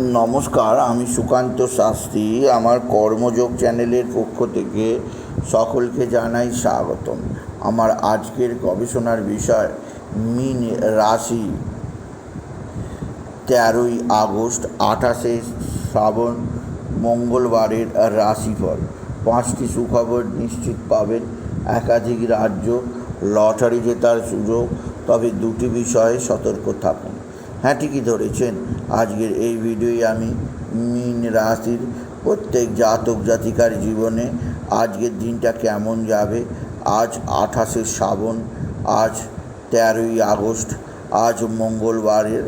নমস্কার, আমি সুকান্ত শাস্ত্রী। আমার কর্মযোগ চ্যানেলের পক্ষ থেকে সকলকে জানাই স্বাগতম। আমার আজকের গবেষণার বিষয়, মিন রাশি। তেরোই আগস্ট, আঠাশে শ্রাবণ, মঙ্গলবারের রাশিফল। পাঁচটি সুখবর নিশ্চিত পাবেন। একাধিক রাজ্য, লটারি জেতার সুযোগ, তবে দুটি বিষয়ে সতর্ক থাকুন। হ্যাঁ ঠিকই ধরেছেন। আজকের এই ভিডিওয় আমি মিন রাশির প্রত্যেক জাতক জাতিকার জীবনে আজকের দিনটা কেমন যাবে? আজ আঠাশে শ্রাবণ, আজ তেরোই আগস্ট, আজ মঙ্গলবারের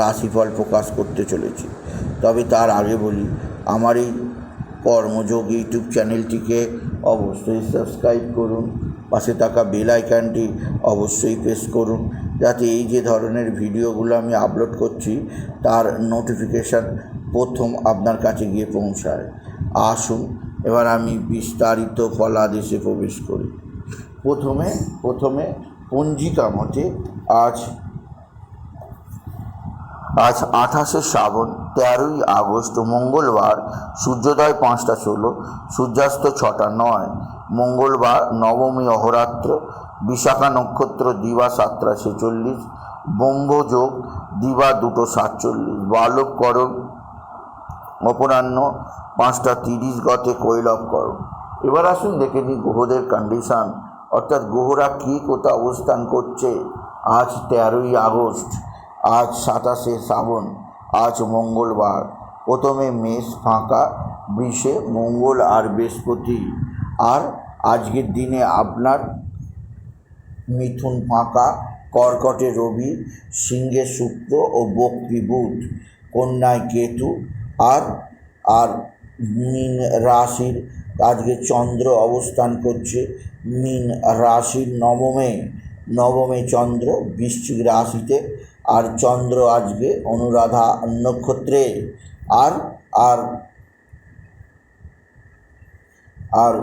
রাশিফল প্রকাশ করতে চলেছি। তবে তার আগে বলি, আমার এই কর্মযোগ ইউটিউব চ্যানেলটিকে অবশ্যই সাবস্ক্রাইব করুন। পাশে থাকা বেল আইকনটি অবশ্যই প্রেস করুন, যাতে এই যে ধরনের ভিডিওগুলো আমি আপলোড করছি, তার নোটিফিকেশান প্রথম আপনার কাছে গিয়ে পৌঁছায়। আসুন, এবার আমি বিস্তারিত ফলাদেশে প্রবেশ করি। প্রথমে প্রথমে পঞ্জিকা মতে আজ আজ আঠাশে শ্রাবণ তেরোই আগস্ট মঙ্গলবার, সূর্যোদয় পাঁচটা ষোলো, সূর্যাস্ত ছটা নয়। মঙ্গলবার নবমী অহরাত্র, বিশাখা নক্ষত্র, দিবা সাতটা ছেচল্লিশ বঙ্গযোগ দিবা দুটো সাতচল্লিশ, বালবকরণ, অপরাহ্ন পাঁচটা তিরিশ গতে কৈলবকরণ এবার আসুন দেখে নিই গ্রহদের কন্ডিশান অর্থাৎ গ্রহরা কী কোথা অবস্থান করছে। আজ তেরোই আগস্ট, আজ সাতাশে শ্রাবণ, আজ মঙ্গলবার। প্রথমে মেষ ফাঁকা, বৃষে, মঙ্গল আর বৃহস্পতি। আর আজকের দিনে আপনার মিথুন ফাঁকা, কর্কটে রবি, সিংহে শুক্র ও বক্রি বুধ, কন্যায় কেতু আর আর মীন রাশির আজকে চন্দ্র অবস্থান করছে। মীন রাশির নবমে নবমে চন্দ্র বৃশ্চিক রাশিতে আর চন্দ্র আজকে অনুরাধা নক্ষত্রে আর আর আর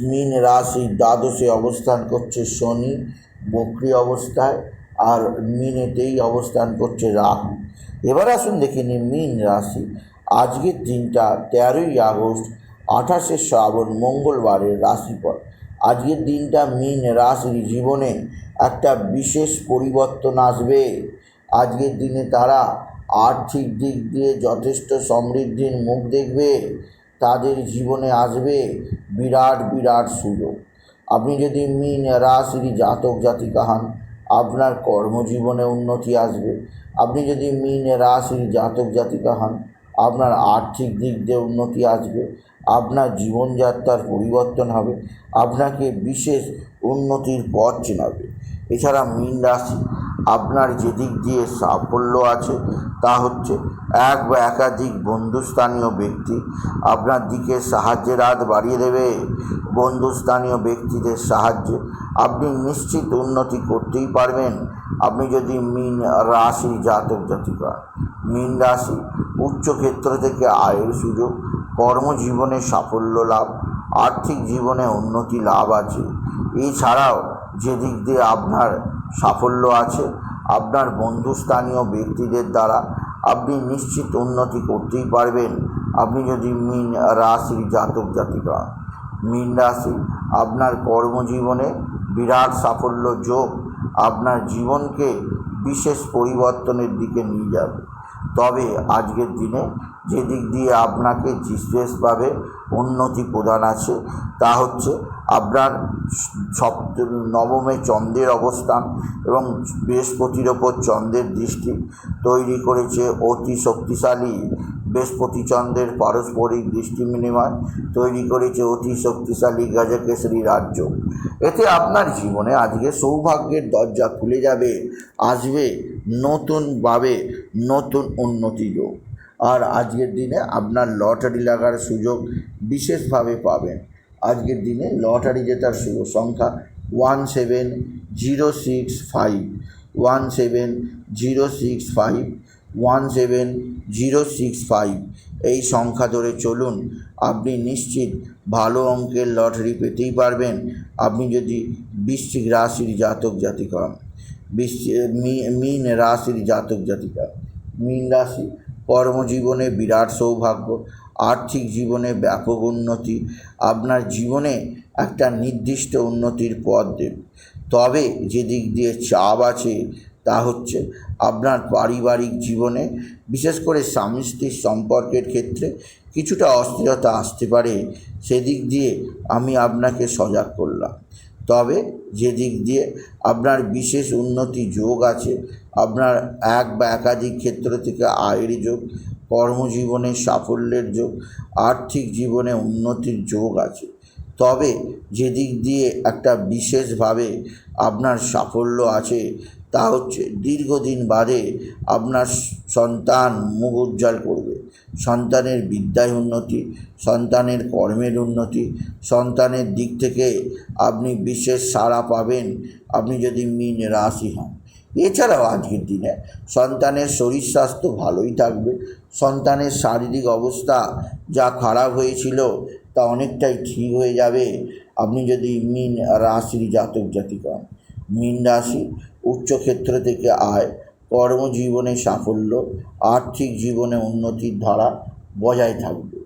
মীন রাশি দ্বাদশে অবস্থান করছে শনি, বক্রি অবস্থায়, আর মিনেতেই অবস্থান করছে রাহু। এবার আসুন দেখে নিই মীন রাশি। আজকের দিনটা তেরোই আগস্ট, আঠাশে শ্রাবণ, মঙ্গলবারের রাশিফল। আজকের দিনটা মীন রাশির জীবনে একটা বিশেষ পরিবর্তন আসবে। আজকের দিনে তারা আর্থিক দিক দিয়ে যথেষ্ট সমৃদ্ধির মুখ দেখবে। জীবনে আসবে বিরাট বিরাট সুযোগ। আপনি যদি মিন রাশির জাতক জাতিকা হন, আপনার কর্মজীবনে উন্নতি আসবে। আপনি যদি মিন রাশির জাতক জাতিকা হন, আপনার আর্থিক দিক দিয়ে উন্নতি আসবে। আপনার জীবনযাত্রার পরিবর্তন হবে। আপনাকে বিশেষ উন্নতির পথ চেনাবে। এছাড়া মীন রাশি আপনার যেদিক দিয়ে সাফল্য আছে, তা হচ্ছে এক বা একাধিক বন্ধুস্থানীয় ব্যক্তি আপনার দিকে সাহায্যের হাত বাড়িয়ে দেবে। বন্ধুস্থানীয় ব্যক্তিদের সাহায্যে আপনি নিশ্চিত উন্নতি করতেই পারবেন। আপনি যদি মীন রাশি জাতক জাতিকা, মীন রাশি উচ্চক্ষেত্র থেকে আয়ের সুযোগ, কর্মজীবনে সাফল্য লাভ, আর্থিক জীবনে উন্নতি লাভ আছে। এছাড়াও যেদিক দিয়ে আপনার সাফল্য আছে। আপনার বন্ধুস্থানীয় ব্যক্তিদের দ্বারা আপনি নিশ্চিত উন্নতি করতেই পারবেন। আপনি যদি মিন রাশির জাতক জাতিকা, মিন রাশি আপনার কর্মজীবনে বিরাট সাফল্য যোগ আপনার জীবনকে বিশেষ পরিবর্তনের দিকে নিয়ে যাবে। তবে আজকের দিনে যে দিক দিয়ে আপনাকে বিশেষভাবে উন্নতি প্রদান আছে, তা হচ্ছে আপনার সপ্ত নবমে চন্দ্রের অবস্থান এবং বৃহস্পতির ওপর চন্দ্রের দৃষ্টি তৈরি করেছে অতি শক্তিশালী বৃহস্পতি চন্দ্রের পারস্পরিক দৃষ্টি বিনিময় তৈরি করেছে অতি শক্তিশালী গজকেশরী রাজ্য। এতে আপনার জীবনে আজকে সৌভাগ্যের দরজা খুলে যাবে, আসবে নতুনভাবে নতুন উন্নতি যোগ। আর আজকের দিনে আপনার লটারি লাগার সুযোগ বিশেষভাবে পাবেন। আজকের দিনে লটারি জেতার শুভ সংখ্যা one seven zero six five, one seven zero six five. One seven zero six five এই সংখ্যা ধরে চলুন, আপনি নিশ্চিত ভালো অঙ্কের লটারি পেতেই পারবেন। আপনি যদি বৃশ্চিক রাশির জাতক জাতিকা মীন রাশির জাতক জাতিকা, মীন রাশি কর্মজীবনে বিরাট সৌভাগ্য, আর্থিক জীবনে ব্যাপক উন্নতি, আপনার জীবনে একটা নির্দিষ্ট উন্নতির পথ দেবে তবে যে দিক দিয়ে চাপ আছে তা হচ্ছে আপনার পারিবারিক জীবনে, বিশেষ করে স্বামী স্ত্রীর সম্পর্কের ক্ষেত্রে কিছুটা অস্থিরতা আসতে পারে, সেদিক দিয়ে আমি আপনাকে সজাগ করলাম। তবে যে দিক দিয়ে আপনার বিশেষ উন্নতি যোগ আছে, আপনার এক বা একাধিক ক্ষেত্র থেকে আয়ের যোগ, কর্মজীবনে সাফল্যের যোগ, আর্থিক জীবনে উন্নতির যোগ আছে। তবে যে দিক দিয়ে একটা বিশেষভাবে আপনার সাফল্য আছে তা হচ্ছে দীর্ঘদিন বাদে আপনার সন্তান মুখ উজ্জ্বল করবে। সন্তানের বিদ্যায় উন্নতি, সন্তানের কর্মের উন্নতি, সন্তানের দিক থেকে আপনি বিশেষ সাড়া পাবেন, আপনি যদি মিন রাশি হন। এছাড়াও আজকের দিনে সন্তানের শরীর স্বাস্থ্য ভালোই থাকবে, সন্তানের শারীরিক অবস্থা যা খারাপ হয়েছিল তা অনেকটাই ঠিক হয়ে যাবে। আপনি যদি মিন রাশির জাতক জাতিক হন, মীন রাশি উচ্চক্ষেত্র থেকে আয়, কর্মজীবনে সাফল্য, আর্থিক জীবনে উন্নতির ধারা বজায় থাকবে।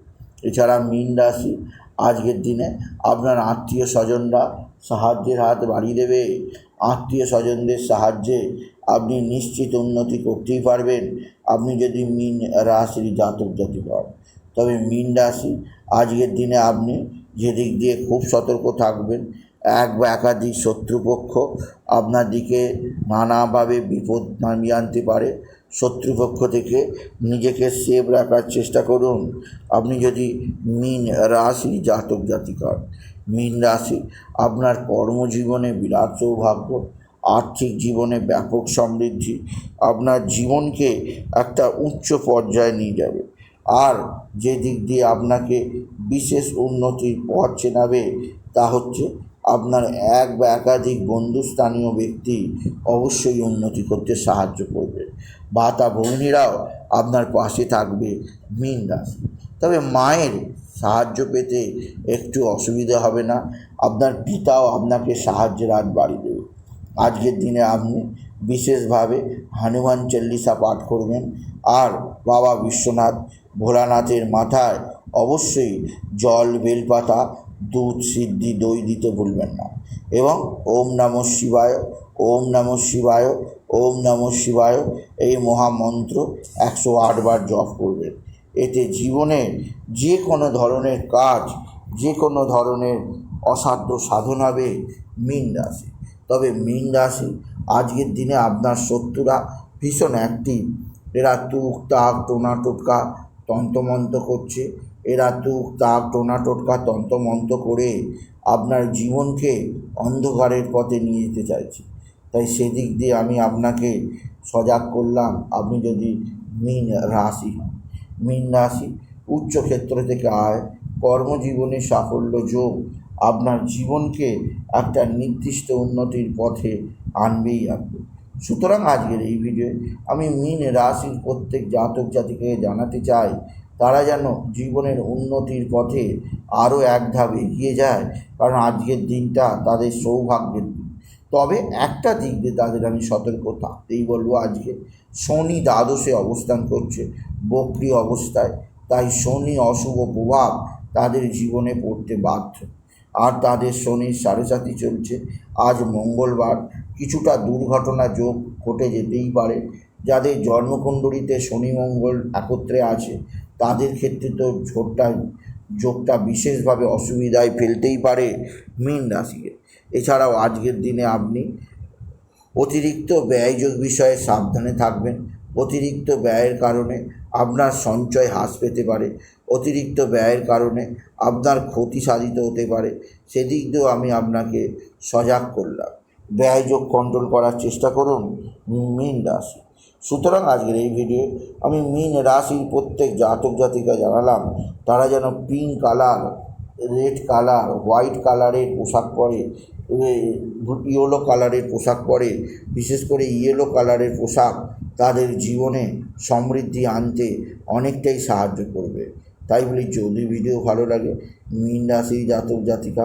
এছাড়া মীন রাশি, আজকের দিনে আপনার আত্মীয় স্বজনরা সাহায্যের হাত বাড়িয়ে দেবে। আত্মীয় স্বজনদের সাহায্যে আপনি নিশ্চিত উন্নতি করতেই পারবেন। আপনি যদি মীন রাশির জাতক জাতিক হন তবে মীন রাশি, আজকের দিনে আপনি যেদিক দিয়ে খুব সতর্ক থাকবেন এক বা একাধিক শত্রুপক্ষ আপনার দিকে নানাভাবে বিপদ নামিয়ে আনতে পারে। শত্রুপক্ষ থেকে নিজেকে সেভ রাখার চেষ্টা করুন। আপনি যদি মীন রাশি, জাতক, জাতিকার, মীন রাশি, আপনার কর্মজীবনে বিরাট সৌভাগ্য, আর্থিক জীবনে ব্যাপক সমৃদ্ধি, আপনার জীবনকে একটা উচ্চ পর্যায়ে নিয়ে যাবে। আর যে দিক দিয়ে আপনাকে বিশেষ উন্নতির পথ চেনাবে তা হচ্ছে আপনার এক বা একাধিক বন্ধুস্থানীয় ব্যক্তি অবশ্যই উন্নতি করতে সাহায্য করবে। ভাতা ভগ্নীরাও আপনার পাশে থাকবে মীন রাশি তবে মায়ের সাহায্য পেতে একটু অসুবিধা হবে না। আপনার পিতাও আপনাকে সাহায্যের হাত বাড়িয়ে দেবে। আজকের দিনে আপনি বিশেষভাবে হনুমান চল্লিশা পাঠ করবেন। আর বাবা বিশ্বনাথ ভোলানাথের মাথায় অবশ্যই জল, বেলপাতা দুধ সিদ্ধি দই দিতে ভুলবেন না। এবং ওম নমঃ শিবায়, ওম নমঃ শিবায়, ওম নমঃ শিবায় এই মহামন্ত্র একশো আটবার জপ করবেন। এতে জীবনে যে কোনো ধরনের কাজ, যে কোনো ধরনের অসাধ্য সাধন হবে, মীন রাশি। তবে মীন রাশি, আজকের দিনে আপনার শত্রুরা ভীষণ অ্যাক্টিভ এরা তুক তাক টোনা টোটকা তন্তমন্ত করছে। এরা তুক, তাক, টোনা, টোটকা তন্ত্রমন্ত্র করে আপনার জীবনকে অন্ধকারের পথে নিয়ে যেতে চাইছে। তাই সেদিক দিয়ে আমি আপনাকে সজাগ করলাম, আপনি যদি মীন রাশি হন। মীন রাশি উচ্চক্ষেত্র থেকে আয়, কর্মজীবনে সাফল্য যোগ, আপনার জীবনকে একটা নির্দিষ্ট উন্নতির পথে আনবেই আনবে সুতরাং আজকের এই ভিডিওয়ে আমি মীন রাশির প্রত্যেক জাতক জাতিকে জানাতে চাই তারা যেন জীবনের উন্নতির পথে আরও এক ধাপ এগিয়ে যায়, কারণ আজকের দিনটা তাদের সৌভাগ্যের দিন। তবে একটা দিক দিয়ে তাদের আমি সতর্ক থাকতেই বলব, আজকে শনি দ্বাদশে অবস্থান করছে, বক্রি অবস্থায়। তাই শনি অশুভ প্রভাব তাদের জীবনে পড়তে বাধ্য। আর তাদের শনির সাড়ে সাথী চলছে, আজ মঙ্গলবার। কিছুটা দুর্ঘটনা যোগ ঘটে যেতেই পারে। যাদের জন্মকুণ্ডলিতে শনি মঙ্গল একত্রে আছে তাদের ক্ষেত্রে তো ঝোটটা যোগটা বিশেষভাবে অসুবিধায় ফেলতেই পারে মীন রাশিকে। এছাড়াও আজকের দিনে আপনি অতিরিক্ত ব্যয়যোগ বিষয়ে সাবধানে থাকবেন। অতিরিক্ত ব্যয়ের কারণে আপনার সঞ্চয় হ্রাস পেতে পারে। অতিরিক্ত ব্যয়ের কারণে আপনার ক্ষতি সাধিত হতে পারে। সেদিক দিয়েও আমি আপনাকে সজাগ করলাম। ব্যয়যোগ কন্ট্রোল করার চেষ্টা করুন মীন রাশি। সুতরাং আজকের এই ভিডিও আমি মিন রাশির প্রত্যেক জাতক জাতিকা জানালাম, তারা যেন pink colour red colour white কালারের পোশাক পরে ইয়েলো কালারের পোশাক পরে, বিশেষ করে ইয়েলো কালারের পোশাক তাদের জীবনে সমৃদ্ধি আনতে অনেকটাই সাহায্য করবে। তাই বলি যদি ভিডিও ভালো লাগে, মিন রাশি জাতক জাতিকা